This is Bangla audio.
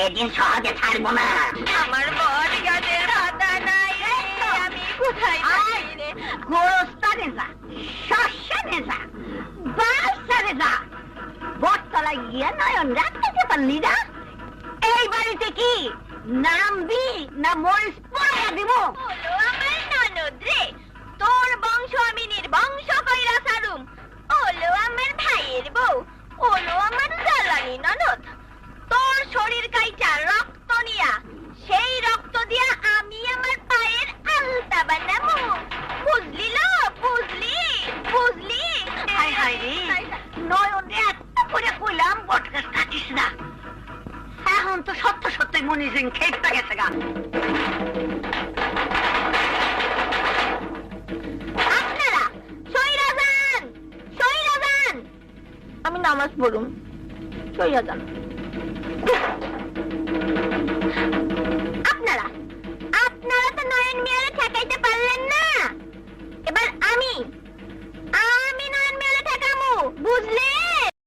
এদিন সহজে ছাড়বো না। আমার বর গাছের পাতা নাই রে আমি কোথায় যাই রে? গোস্তারে যা শস্যে যা বাসারে যা বটতলা গিয়ে নয়ন রাখতে পারলি না? এই বাড়িতে কি? নামবি না মরিস পড়াইয়া দিব? এখন তো সত্য সত্যই মনি সিং খেপটা গেছে গা। আমি নামাজ পড়ুন সইয়া যান।